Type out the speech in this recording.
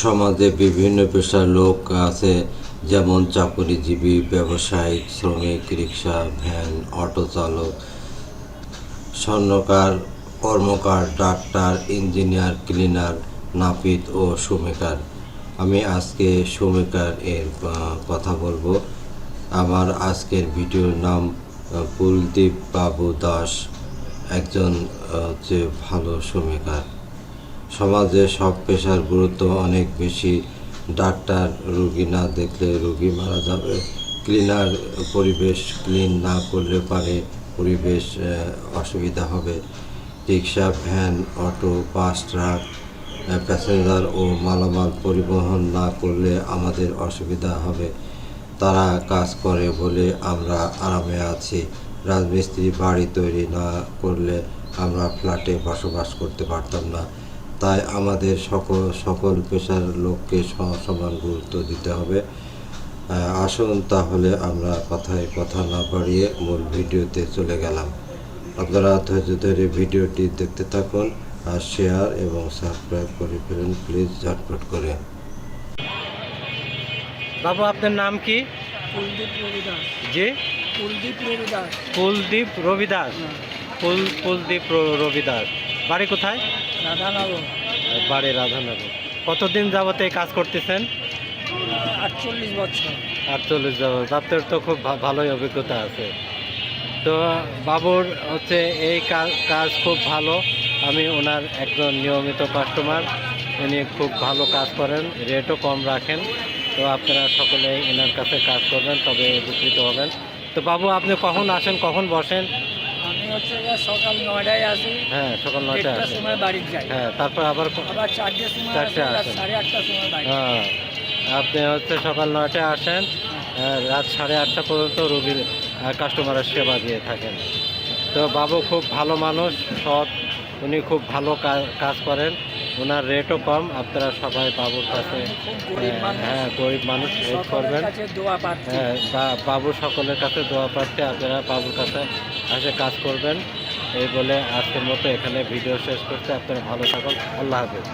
সমাজে বিভিন্ন পেশার লোক আছে, যেমন চাকরিজীবী ব্যবসায়িক শ্রমিক, রিক্সা, ভ্যান, অটো চালক, স্বর্ণকার, কর্মকার, ডাক্তার, ইঞ্জিনিয়ার, ক্লিনার, নাপিত ও সুমেকার। আমি আজকে সুমেকার এর কথা বলব। আমার আজকের ভিডিওর নাম কুলদীপ বাবু দাস, একজন হচ্ছে ভালো সুমেকার। সমাজে সব পেশার গুরুত্ব অনেক বেশি। ডাক্তার, রুগী না দেখলে রুগী মারা যাবে। ক্লিনার পরিবেশ ক্লিন না করলে পারে পরিবেশ অসুবিধা হবে। Rickshaw, van, auto, bus, truck passenger ও মালামাল পরিবহন না করলে আমাদের অসুবিধা হবে। তারা কাজ করে বলে আমরা আরামে আছি। রাজমিস্ত্রি বাড়ি তৈরি না করলে আমরা ফ্ল্যাটে বসবাস করতে পারতাম না। তাই আমাদের সকল সকল পেশার লোককে সমান গুরুত্ব দিতে হবে। আসুন তাহলে আমরা কথায় কথা না বাড়িয়ে মূল ভিডিওতে চলে গেলাম। আপনারা ধৈর্য ধরে ভিডিওটি দেখতে থাকুন আর শেয়ার এবং সাবস্ক্রাইব করে ফেলুন। প্লিজ ঝটপট করে। বাবু আপনার নাম কি? কুলদীপ রবিদাস। জি? কুলদীপ রবিদাস। কুলদীপ রবিদাস। কুল কুলদীপ রবিদাস। বাড়ি কোথায়? রাধানগর। বাড়ি রাধানগর। কতদিন যাবত এই কাজ করতেছেন? আটচল্লিশ বছর। আটচল্লিশ যাবত। আপনার তো খুব ভালোই অভিজ্ঞতা আছে। তো বাবুর হচ্ছে এই কাজ কাজ খুব ভালো। আমি ওনার একজন নিয়মিত কাস্টমার উনি খুব ভালো কাজ করেন রেটও কম রাখেন। তো আপনারা সকলে এনার কাছে কাজ করবেন তবে উপকৃত হবেন। তো বাবু আপনি কখন আসেন কখন বসেন? আমি হচ্ছে সকাল নয়টায় আসি। হ্যাঁ সকাল নয়টায় আসেন সময় বাড়ি যাই। হ্যাঁ তারপর আবার আবার চারটের সময় চারটে রাত সাড়ে আটটার সময় বাড়ি। হ্যাঁ আপনি হচ্ছে সকাল নয়টায় আসেন হ্যাঁ, রাত সাড়ে আটটা পর্যন্ত রোগীর কাস্টমারের সেবা দিয়ে থাকেন। তো বাবু খুব ভালো মানুষ সৎ উনি খুব ভালো কাজ করেন। ওনার রেটও কম আপনারা সবাই বাবুর কাছে হ্যাঁ, হ্যাঁ গরিব মানুষ হেল্প করবেন। হ্যাঁ বাবু সকলের কাছে দোয়া পাচ্ছে আপনারা বাবুর কাছে এসে কাজ করবেন। এই বলে আজকের মতো এখানে ভিডিও শেষ করতে আপনারা ভালো থাকুন। আল্লাহ হাফিজ।